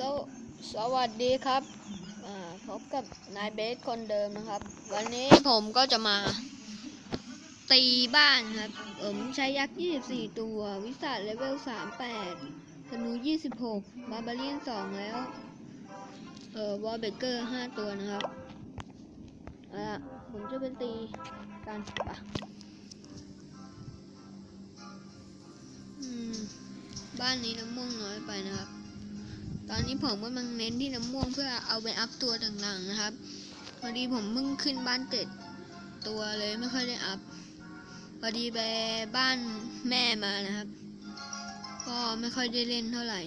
สวสวัสดีครับพบกับนายเบสคนเดิมนะครับ วันนี้ผมก็จะมา ตีบ้านครับ ผมใช้ยักษ์ 24 ตัว วิสัทเลเวล 38ธนู 26 บาบาเลียน 2 แล้ว เอ่อวอลเบเกอร์ 5 ตัวนะครับอะผมจะไปตีกันปะบ้านนี้น้ำม่วงน้อยไปนะครับ ตอนนี้ผมกำลังเน้นที่น้ำม่วงเพื่อเอาไปอัพตัวต่างๆนะครับ พอดีผมเพิ่งขึ้นบ้านเจ็ดตัวเลยไม่ค่อยได้อัพ พอดีไปบ้านแม่มานะครับ ก็ไม่ค่อยได้เล่นเท่าไหร่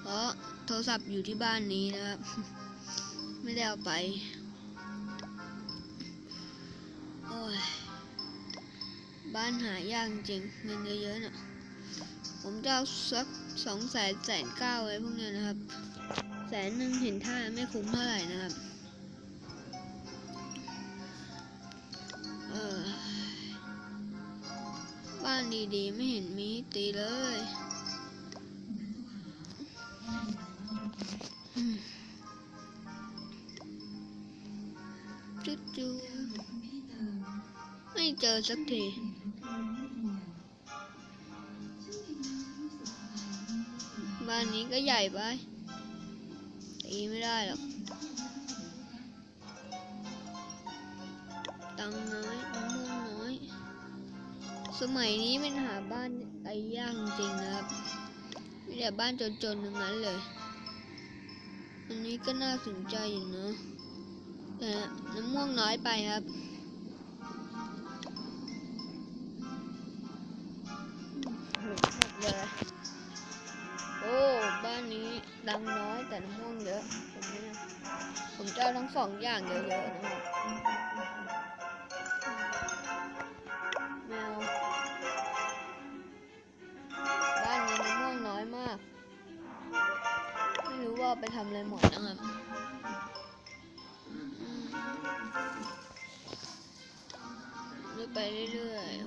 เพราะโทรศัพท์อยู่ที่บ้านนี้นะครับ ไม่ได้เอาไป โอ้ย บ้านหายากจริงเงินเยอะๆน่ะผมจะเอาสัก สองแสนแสนเก้าไว้พวกเนี้ยนะครับ แสนหนึ่งเห็นท่าไม่คุ้มเท่าไหร่นะครับ เออ บ้านดีๆ ไม่เห็นมีตีเลยอืมจุดจูไม่เจอสักที บ้านนี้ก็ใหญ่ไปตีไม่ได้หรอกตังน้อยมะม่วงน้อย สมัยนี้มันหาบ้านไอ้ยากจริงๆนะครับมีแต่บ้านจนๆทั้งนั้นเลย อันนี้ก็น่าสนใจอยู่เนะแต่น้ำม่วงน้อยไปครับ เอาทั้งสองอย่างเยอะๆนะครับแมวบ้านนี้น้ำม่วงน้อยมาก ไม่รู้ว่าไปทำอะไรหมดนะครับเรื่อยไปเรื่อยๆ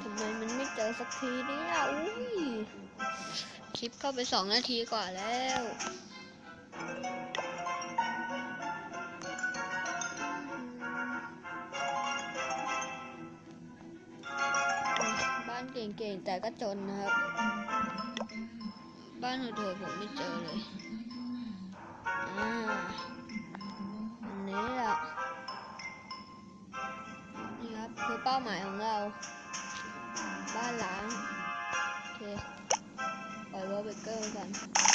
ทำไมมันไม่เจอสักทีเนี่ยอุ้ย คลิปเข้าไปสองนาทีกว่าแล้ว บ้านเก่งๆ แต่ก็จนนะครับ บ้านโหดๆผมไม่เจอเลยอ่าอันนี้แหละนี่ครับคือเป้าหมายของเรา บ้านล้าง เ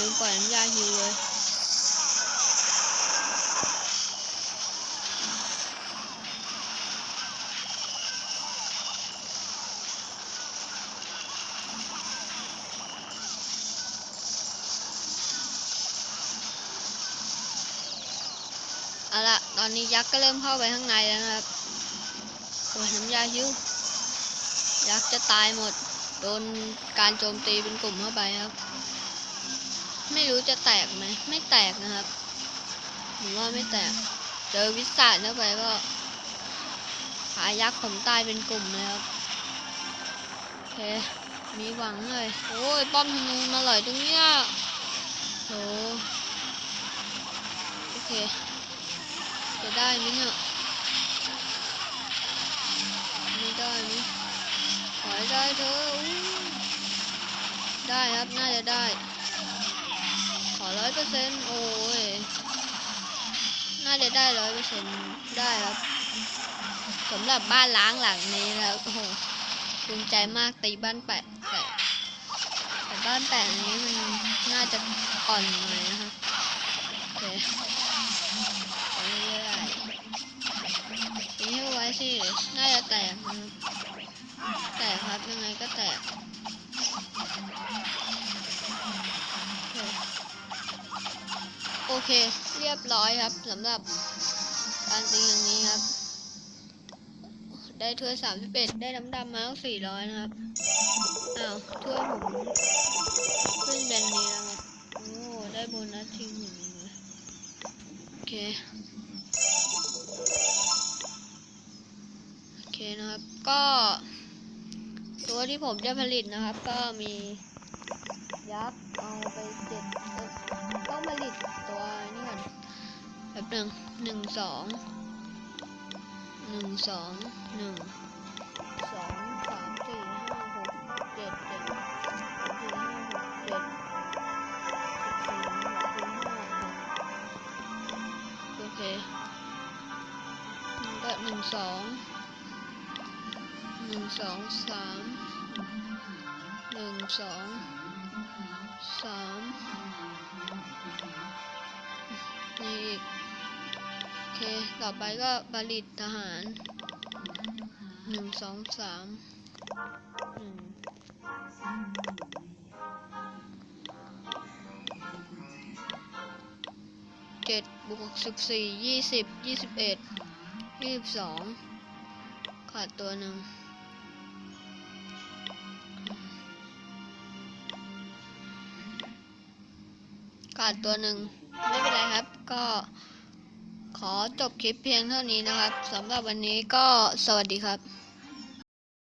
ลืมปล่อยน้ำยาฮิวเลยเอาละตอนนี้ยักษ์ก็เริ่มเข้าไปข้างในแล้วนะครับโอ้ยน้ำยาฮิวยักษ์จะตายหมด โดนการโจมตีเป็นกลุ่มเข้าไปครับ ไม่รู้จะแตกไหมไม่แตกนะครับผมว่าไม่แตก เจอวิสัทเข้าไปก็หายักษ์ผมตายเป็นกลุ่มเลยครับโอเคมีหวังเลย โอ้ยป้อมธนูมาหลอยตรงเนี้ยโหโอเค จะได้ไหมเนี่ยไม่ได้ไหมขอให้ได้เถอะได้ครับ น่าจะได้ ร้อยเปอร์เซ็นต์โอ้ย น่าจะได้ร้อยเปอร์เซ็นต์ได้ครับสำหรับบ้านล้างหลังนี้นะครับโอ้โหภูมิใจมากตีบ้านแปะแปะแต่บ้านแปะนี้มันน่าจะอ่อนหน่อยนะคะโอเคไปเรื่อยๆแตกนะครับแตกครับยังไงก็แตก เค เรียบร้อยครับสำหรับการตีอย่างนี้ครับ ได้ถ้วยสามสิบเอ็ดได้น้ำดำมาสี่ร้อยนะครับ อ้าวถ้วยผมขึ้นแบนนี้แล้วครับโอ้ได้โบนัสทิ้งอย่งเลยโอเค โอเคนะครับ ก็ตัวที่ผมจะผลิตนะครับ ก็มียักษ์เอาไปเจ็ดเออ ผลิตตัวนี้ก่อนแบบหนึ่งหนึ่งสองหนึ่งสองหนึ่งสองสามสี่ห้าหกเจ็ดเจ็ดสี่ห้าหกเจ็ดสี่หกสิบห้าโอเคแล้วก็หนึ่งสองหนึ่งสองสามหนึ่งสองสาม นี่อีกโอเค ต่อไปก็ผลิตทหารหนึ่งสองสามเจ็ดบวกสิบสี่ยี่สิบยี่สิบเอ็ดยี่สิบสองขาดตัวหนึ่ง ขาดตัวหนึ่งไม่เป็นไรครับ ก็ขอจบคลิปเพียงเท่านี้นะครับสำหรับวันนี้ก็สวัสดีครับ